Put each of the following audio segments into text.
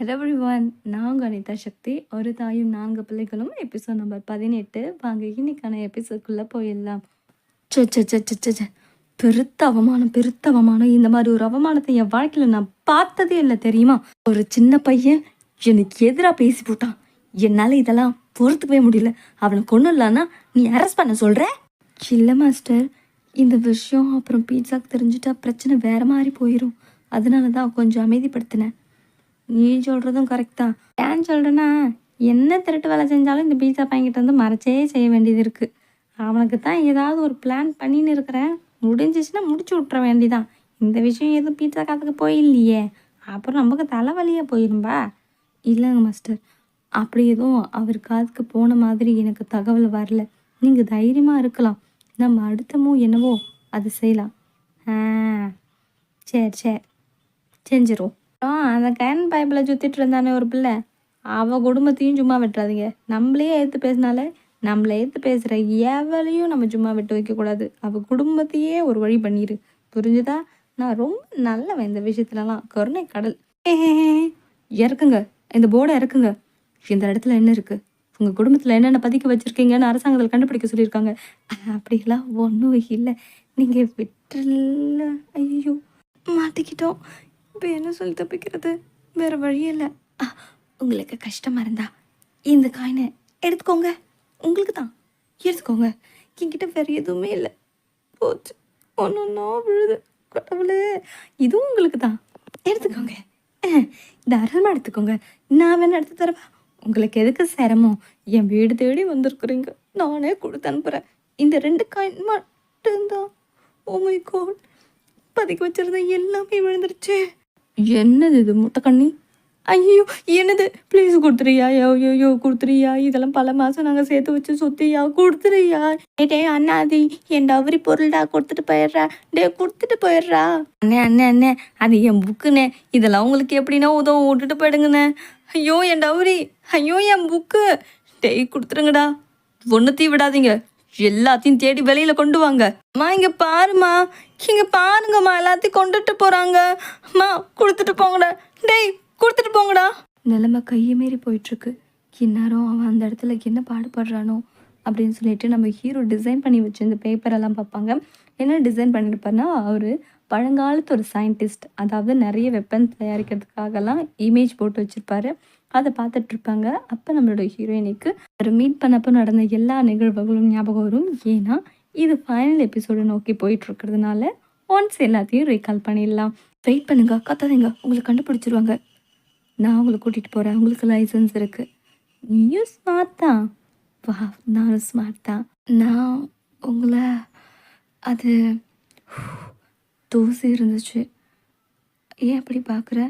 Hello everyone நான் அனிதா சக்தி. ஒரு தாயும் நான்கு பிள்ளைகளும் எபிசோட் நம்பர் பதினெட்டு. வாங்க இன்னைக்கான எபிசோட்குள்ளே போயிடலாம். சே சே சே சே சே, சே பெருத்த அவமானம் பெருத்த அவமானம். இந்த மாதிரி ஒரு அவமானத்தை என் வாழ்க்கையில் நான் பார்த்ததே இல்லை தெரியுமா? ஒரு சின்ன பையன் எனக்கு எதிராக பேசி போட்டான். என்னால் இதெல்லாம் பொறுத்துக்கவே முடியல. அவனை கொண்டு இல்லைன்னா நீ அரெஸ்ட் பண்ண சொல்கிற இல்லை மாஸ்டர் இந்த விஷயம் அப்புறம் பீட்சாக்கு தெரிஞ்சுட்டா பிரச்சனை வேற மாதிரி போயிடும் அதனால தான் கொஞ்சம் அமைதிப்படுத்தினேன். நீ சொல்கிறதும் கரெக்ட் தான். ஏன் சொல்கிறேன்னா என்ன திருட்டு வேலை செஞ்சாலும் இந்த பீட்சா பையன்கிட்ட வந்து மறைச்சே செய்ய வேண்டியது இருக்குது அவனுக்கு தான் ஏதாவது ஒரு பிளான் பண்ணின்னு இருக்கிறேன். முடிஞ்சிச்சுன்னா முடிச்சு விட்ற வேண்டிதான். இந்த விஷயம் எதுவும் பீட்சா காத்துக்கு போயில்லையே. அப்புறம் நமக்கு தலைவலியாக போயிரும்பா இல்லைங்க மாஸ்டர் அப்படி எதுவும் அவர் காதுக்கு போன மாதிரி எனக்கு தகவல் வரல. நீங்கள் தைரியமாக இருக்கலாம். நம்ம அடுத்தமோ என்னவோ அது செய்யலாம். ஆ சரி சரி. செஞ்சிரும் அந்த கேன் பைப்பில் சுற்றிட்டு இருந்தானே ஒரு பிள்ளை. அவள் குடும்பத்தையும் சும்மா விட்டுறாதீங்க. நம்மளே எடுத்து பேசினாலே நம்மளை எடுத்து பேசுகிற எவளையும் நம்ம சும்மா விட்டு வைக்கக்கூடாது அவள் குடும்பத்தையே ஒரு வழி பண்ணிடு புரிஞ்சுதா? நான் ரொம்ப நல்லவன் இந்த விஷயத்துலலாம். கருணை கடல். ஏ இறக்குங்க. இந்த போர்டை இறக்குங்க. இந்த இடத்துல என்ன இருக்குது உங்கள் குடும்பத்தில் என்னென்ன பதிக்க வச்சுருக்கீங்கன்னு அரசாங்கத்தில் கண்டுபிடிக்க சொல்லியிருக்காங்க. அப்படிலாம் ஒன்றும் இல்லை. நீங்கள் விட்டுல ஐயோ மாட்டிக்கிட்டோம். இப்போ என்ன சொல்லி தப்பிக்கிறது? வேறு வழி இல்லை. உங்களுக்கு கஷ்டமாக இருந்தா இந்த காயினை எடுத்துக்கோங்க. உங்களுக்கு தான். எடுத்துக்கோங்க. என்கிட்ட வேறு எதுவுமே இல்லை. போச்சு. ஒன்று ஒன்றா விழுது. கடவுளே. இதுவும் உங்களுக்கு தான். எடுத்துக்கோங்க. தாராளமாக எடுத்துக்கோங்க. நான் வேணா எடுத்து தரவா? உங்களுக்கு எதுக்கு சிரமம்? என் வீடு தேடி வந்திருக்குறீங்க. நானே கொடுத்து அனுப்புகிறேன் இந்த ரெண்டு காயின் மட்டும்தான். ஓமை கோட் பதிக்க வச்சிருந்த எல்லாமே விழுந்துருச்சு. என்னது இது முட்டைக்கண்ணி ஐயோ என்னது? ப்ளீஸ் கொடுத்துறியா? ஐயோ கொடுத்துறியா? இதெல்லாம் பல மாதம் நாங்கள் சேர்த்து வச்சு சுற்றியா கொடுத்துறியா? டே அண்ணாதி என் டவரி பொருள்டா கொடுத்துட்டு போயிடுறா. டே கொடுத்துட்டு போயிடுறா. அண்ணே அண்ணே அண்ணே அது என் புக்குண்ணே. இதெல்லாம் உங்களுக்கு எப்படின்னா உதவும்? விட்டுட்டு போயிடுங்கண்ணே. ஐயோ என் டவரி ஐயோ என் புக்கு. டேய் கொடுத்துருங்கடா. ஒன்று தீ விடாதீங்க. எல்லாத்தையும் தேடி வெளியில கொண்டு வாங்க. அம்மா இங்க பாருமா இங்க பாருங்கம்மா எல்லாத்தையும் கொண்டுட்டு போறாங்க. அம்மா கொடுத்துட்டு போங்கடா. டேய் கொடுத்துட்டு போங்கடா. நிலைமை கையை மீறி போயிட்டு இருக்கு இந்நேரம் அவன் அந்த இடத்துல என்ன பாடுபடுறானோ அப்படின்னு சொல்லிட்டு நம்ம ஹீரோ டிசைன் பண்ணி வச்சு இந்த பேப்பரெல்லாம் பார்ப்பாங்க. என்ன டிசைன் பண்ணியிருப்பாருன்னா அவர் பழங்காலத்து ஒரு சயின்டிஸ்ட் அதாவது நிறைய வெப்பன் தயாரிக்கிறதுக்காகலாம் இமேஜ் போட்டு வச்சுருப்பாரு. அதை பார்த்துட்ருப்பாங்க அப்போ நம்மளோட ஹீரோயினுக்கு அவர் மீட் பண்ணப்போ நடந்த எல்லா நிகழ்வுகளும் ஞாபகம் வரும். ஏன்னா இது ஃபைனல் எபிசோடு நோக்கி போயிட்டு இருக்கிறதுனால ஒன்ஸ் எல்லாத்தையும் ரீகால் பண்ணிடலாம். வெயிட் பண்ணுங்க கத்தாதீங்க. உங்களை கண்டுபிடிச்சிருவாங்க. நான் உங்களை கூட்டிகிட்டு போகிறேன் உங்களுக்கு லைசன்ஸ் இருக்குது நீயும் ஸ்மார்ட் தான். வா நானும் ஸ்மார்ட் தான். நான் உங்களை அது தோசை இருந்துச்சு. ஏன் அப்படி பார்க்குற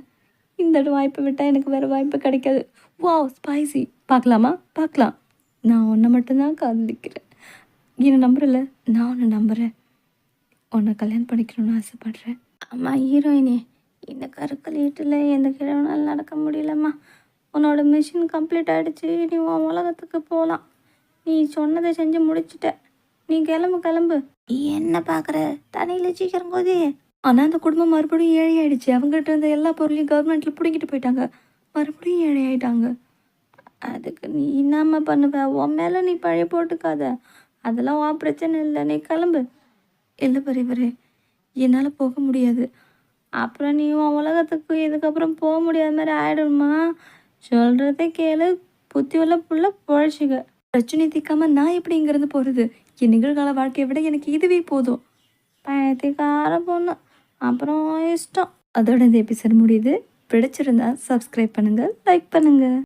இந்த வாய்ப்பு விட்டால் எனக்கு வேறு வாய்ப்பு கிடைக்காது. வாவ் ஸ்பைசி பார்க்கலாமா? பார்க்கலாம். நான் உன்னை மட்டும்தான் காதலிக்கிறேன். என்னை நம்புறல நான் உன்னை நம்புகிறேன் உன்னை கல்யாணம் பண்ணிக்கணும்னு ஆசைப்பட்றேன். அம்மா ஹீரோயினே இந்த கருக்கல் எந்த கிழவனால நடக்க முடியலம்மா. உன்னோட மிஷின் கம்ப்ளீட் ஆகிடுச்சு நீ உன் உலகத்துக்கு போகலாம் நீ சொன்னதை செஞ்சு முடிச்சிட்ட. நீ கிளம்பு கிளம்பு. நீ என்ன பார்க்குற தண்ணியில் சீக்கிரம் கோதி. ஆனால் அந்த குடும்பம் மறுபடியும் ஏழை ஆயிடுச்சு அவங்ககிட்ட இருந்த எல்லா பொருளையும் கவர்மெண்ட்டில் பிடிங்கிட்டு போயிட்டாங்க. மறுபடியும் ஏழை ஆயிட்டாங்க அதுக்கு நீ என்னம்மா பண்ணுவ? உன் மேலே நீ பழைய போட்டுக்காத. அதெல்லாம் உன் பிரச்சனை இல்லை. நீ கிளம்பு. இல்லை பெரியவரே என்னால் போக முடியாது. அப்புறம் நீ உன் உலகத்துக்கு இதுக்கப்புறம் போக முடியாத மாதிரி ஆயிடுமா சொல்கிறதே கேளு. புத்தி உள்ள புள்ள புழைச்சிக்க. பிரச்சனை தீக்காமல் நான் எப்படி இங்கேருந்து போகிறது என் நிகழ்கால வாழ்க்கையை விட எனக்கு இதுவே போதும். பயத்துக்கார பொண்ணு. அப்புறம் இஷ்டம். அதோட இந்த எபிசோட் முடியுது. பிடிச்சிருந்தா சப்ஸ்கிரைப் பண்ணுங்கள் லைக் பண்ணுங்கள்